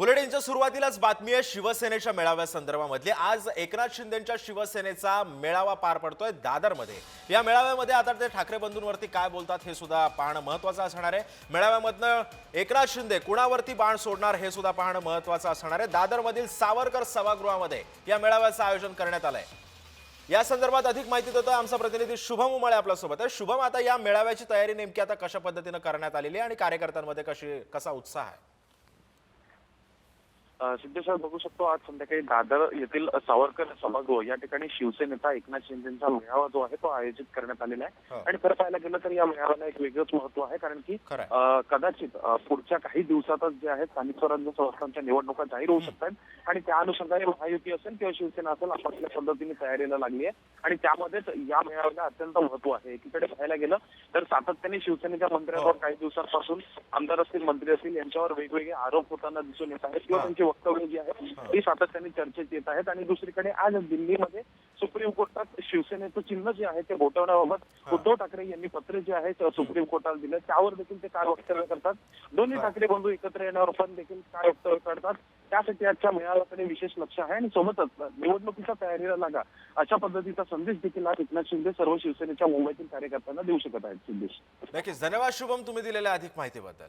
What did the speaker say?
बुलेटिनच्या सुरुवातीलाच बातमी आहे शिवसेनेच्या मेळाव्यासंदर्भामधली आज एकनाथ शिंदेच्या शिवसेनेचा मेळावा पार पडतोय दादरमध्ये. या मेळाव्यामध्ये आता ते ठाकरे बंधूंवरती काय बोलतात हे सुद्धा पाहणं महत्वाचं असणार आहे. मेळाव्यामधनं एकनाथ शिंदे कुणावरती बाण सोडणार हे सुद्धा पाहणं महत्वाचं असणार आहे. दादरमधील सावरकर सभागृहामध्ये या मेळाव्याचं आयोजन करण्यात आलंय. या संदर्भात अधिक माहिती देतो आमचा प्रतिनिधी शुभम उमाळे आपल्यासोबत आहे. शुभम आता या मेळाव्याची तयारी नेमकी आता कशा पद्धतीनं करण्यात आलेली आहे आणि कार्यकर्त्यांमध्ये कशी कसा उत्साह आहे? सिद्धेश्वर बघू शकतो आज संध्याकाळी दादर येथील सावरकर सभागृह या ठिकाणी शिवसेनेचा एकनाथ शिंदेचा मेळावा जो आहे तो आयोजित करण्यात आलेला हो. आहे आणि खरं पाहायला गेलं तर या मेळाव्याला एक वेगळंच महत्त्व आहे कारण की कदाचित पुढच्या काही दिवसातच जे आहे स्थानिक स्वराज्य संस्थांच्या निवडणुका जाहीर होऊ शकतात आणि त्या अनुषंगाने महायुती असेल किंवा शिवसेना असेल आपापल्या पद्धतीने तयारीला लागली आहे आणि त्यामध्येच या मेळाव्याला अत्यंत महत्त्व आहे एकीकडे पाहायला गेलं तर सातत्याने शिवसेनेच्या मंत्र्यांवर हो. काही दिवसांपासून आमदार असतील मंत्री असतील यांच्यावर वेगवेगळे आरोप होताना दिसून येत आहेत किंवा हा. त्यांची वक्तव्य जी आहेत ती सातत्याने चर्चेत येत आहेत. आणि दुसरीकडे आज दिल्लीमध्ये सुप्रीम कोर्टात शिवसेनेचं चिन्ह जे आहे ते बोटवण्याबाबत. उद्धव ठाकरे यांनी पत्र जे आहे ते सुप्रीम कोर्टाला दिलं. त्यावर देखील ते काय वक्तव्य करतात. दोन्ही. ठाकरे बंधू एकत्र येण्यावर पण देखील काय वक्तव्य करतात. त्यासाठी आजच्या मेळाव्याकडे विशेष लक्ष आहे आणि सोबतच निवडणुकीच्या तयारीला लागा अशा पद्धतीचा संदेश देखील आज एकनाथ शिंदे सर्व शिवसेनेच्या मुंबईतील कार्यकर्त्यांना देऊ शकत आहेत. सिद्धेश. नक्कीच. धन्यवाद शुभम तुम्ही दिलेल्या अधिक माहितीबद्दल.